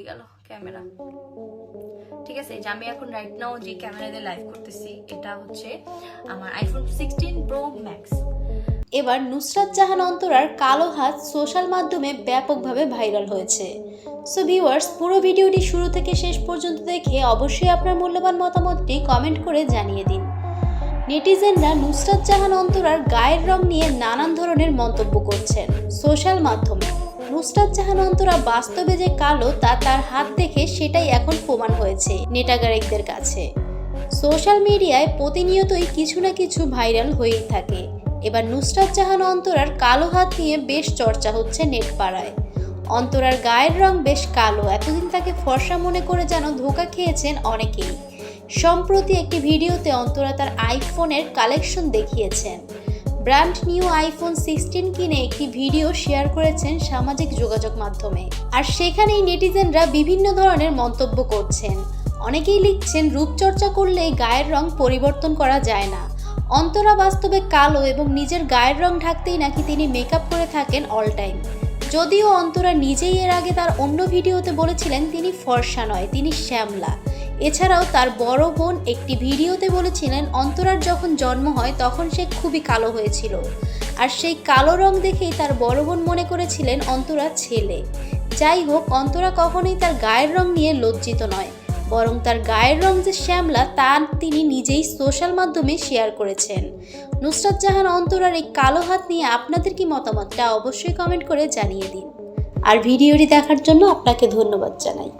হয়ে গেল, ক্যামেরা। ঠিক আছে যে আমি এখন রাইট নাও যে ক্যামেরা দিয়ে লাইভ করতেছি, এটা হচ্ছে আমার আইফোন সিক্সটিন প্রো ম্যাক্স এবার নুসরাত জাহান অন্তরার কালো হাত সোশ্যাল মাধ্যমে ব্যাপকভাবে ভাইরাল হয়েছে। সো ভিউয়ার্স পুরো ভিডিওটি শুরু থেকে শেষ পর্যন্ত দেখে অবশ্যই আপনার মূল্যবান মতামতটি কমেন্ট করে জানিয়ে দিন। নেটিজেনরা নুসরাত জাহান অন্তরার গায়ের রং নিয়ে নানান ধরনের মন্তব্য করছেন সোশ্যাল মাধ্যমে। নুসরাত জাহান অন্তরা বাস্তবে যে কালো, তা তার হাত দেখে সেটাই এখন প্রমাণ হয়েছে নেটাগারিকদের কাছে। সোশ্যাল মিডিয়ায় প্রতিনিয়তই কিছু না কিছু ভাইরাল হয়েই থাকে। এবার নুসরাত জাহান অন্তরার কালো হাত নিয়ে বেশ চর্চা হচ্ছে নেট পাড়ায় অন্তরার গায়ের রং বেশ কালো, এতদিন তাকে ফর্সা মনে করে যেন ধোকা খেয়েছেন অনেকেই। সম্প্রতি একটি ভিডিওতে অন্তরা তার আইফোনের কালেকশন দেখিয়েছেন। ব্র্যান্ড নিউ আইফোন সিক্সটিন কিনে একটি ভিডিও শেয়ার করেছেন সামাজিক যোগাযোগ মাধ্যমে। আর সেখানেই নেটিজেনরা বিভিন্ন ধরনের মন্তব্য করছেন। অনেকেই লিখছেন, রূপচর্চা করলে গায়ের রং পরিবর্তন করা যায় না। অন্তরা বাস্তবে কালো এবং নিজের গায়ের রং ঢাকতেই নাকি তিনি মেকআপ করে থাকেন অল টাইম। যদিও অন্তরা নিজেই এর আগে তার অন্য ভিডিওতে বলেছিলেন, তিনি ফর্সা নয়, তিনি শ্যামলা। এছাড়াও তার বড় বোন একটি ভিডিওতে বলেছিলেন, অন্তরার যখন জন্ম হয়, তখন সে খুবই কালো হয়েছিল। আর সেই কালো রং দেখেই তার বড় বোন মনে করেছিলেন অন্তরা ছেলে। যাই হোক, অন্তরা কখনোই তার গায়ের রং নিয়ে লজ্জিত নয়। বরং তার গায়ের রং যে শ্যামলা, তা তিনি নিজেই সোশ্যাল মাধ্যমে শেয়ার করেছেন। নুসরাত জাহান অন্তরার এই কালো হাত নিয়ে আপনাদের কি মতামতটা অবশ্যই কমেন্ট করে জানিয়ে দিন। আর ভিডিওটি দেখার জন্য আপনাকে ধন্যবাদ জানাই।